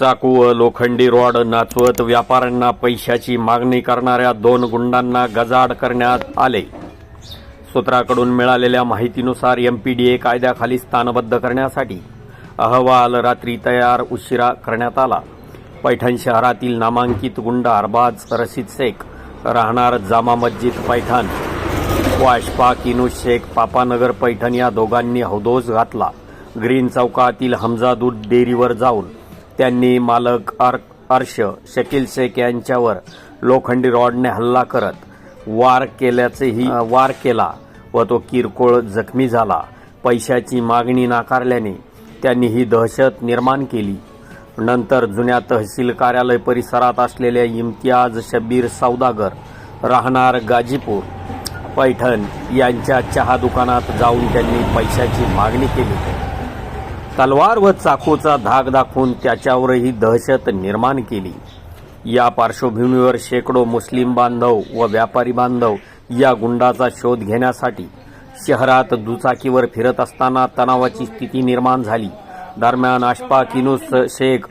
चाकू व लोखंडी रॉड नाचवत व्यापाऱ्यांना पैशाची मागणी करणाऱ्या दोन गुंडांना गजाड करण्यात आले. सूत्राकडून मिळालेल्या माहितीनुसार एमपीडीए कायद्याखाली स्थानबद्ध करण्यासाठी अहवाल रात्री तयार उशिरा करण्यात आला. पैठण शहरातील नामांकित गुंड अरबाज रशीद शेख राहणार जामा मस्जिद पैठण व अशफाक शेख पापानगर पैठण या दोघांनी हौदोस घातला. ग्रीन चौकातील हमजा दूध डेअरीवर जाऊन त्यांनी मालक अर अर्श शकील शेख यांच्यावर लोखंडी रॉडने हल्ला करत वार केल्याचेही वार केला व तो किरकोळ जखमी झाला. पैशाची मागणी नाकारल्याने त्यांनी ही दहशत निर्माण केली. नंतर जुन्या तहसील कार्यालय परिसरात असलेल्या इम्तियाज शब्बीर सौदागर राहणार गाजीपूर पैठण यांच्या चहा दुकानात जाऊन त्यांनी पैशाची मागणी केली. तलवार व चाकूचा धाक दाखवून त्याच्यावरही दहशत निर्माण केली. या पार्श्वभूमीवर शेकडो मुस्लिम बांधव व व्यापारी बांधव या गुंडाचा शोध घेण्यासाठी शहरात दुचाकीवर फिरत असताना तणावाची स्थिती निर्माण झाली. दरम्यान अशफाक इनुस शेख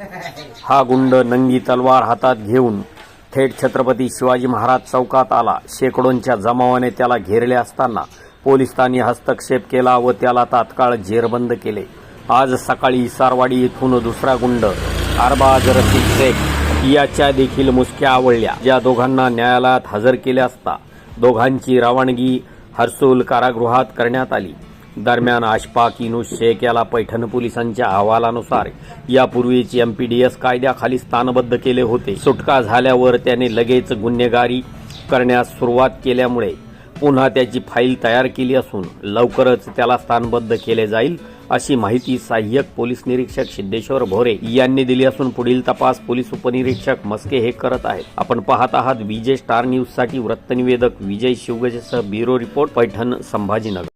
हा गुंड नंगी तलवार हातात घेऊन थेट छत्रपती शिवाजी महाराज चौकात आला. शेकडोंच्या जमावाने त्याला घेरले असताना पोलिसांनी हस्तक्षेप केला व त्याला तात्काळ जेरबंद केले. आज सकाळी सारवाडी येथून दुसरा गुंड अरबाज रशीद शेख याच्या देखील मुसक्या आवडल्या या दोघांना न्यायालयात हजर केले असता दोघांची रवानगी हर्सूल कारागृहात करण्यात आली. दरम्यान अशफाक इनुस शेख याला पैठण पोलिसांच्या अहवालानुसार यापूर्वीच एमपीडीएस कायद्याखाली स्थानबद्ध केले होते. सुटका झाल्यावर त्याने लगेच गुन्हेगारी करण्यास सुरुवात केल्यामुळे पुन्हा त्याची फाईल तयार केली असून लवकरच त्याला स्थानबद्ध केले जाईल अशी माहिती सहाय्यक पोलीस निरीक्षक सिद्धेश्वर भोरे यांनी दिली असून पुढील तपास पोलीस उपनिरीक्षक मस्के हे करत आहेत. आपण पाहत आहात विजय स्टार न्यूजसाठी वृत्तनिवेदक विजय शिवगजेसह ब्युरो रिपोर्ट पैठण संभाजीनगर.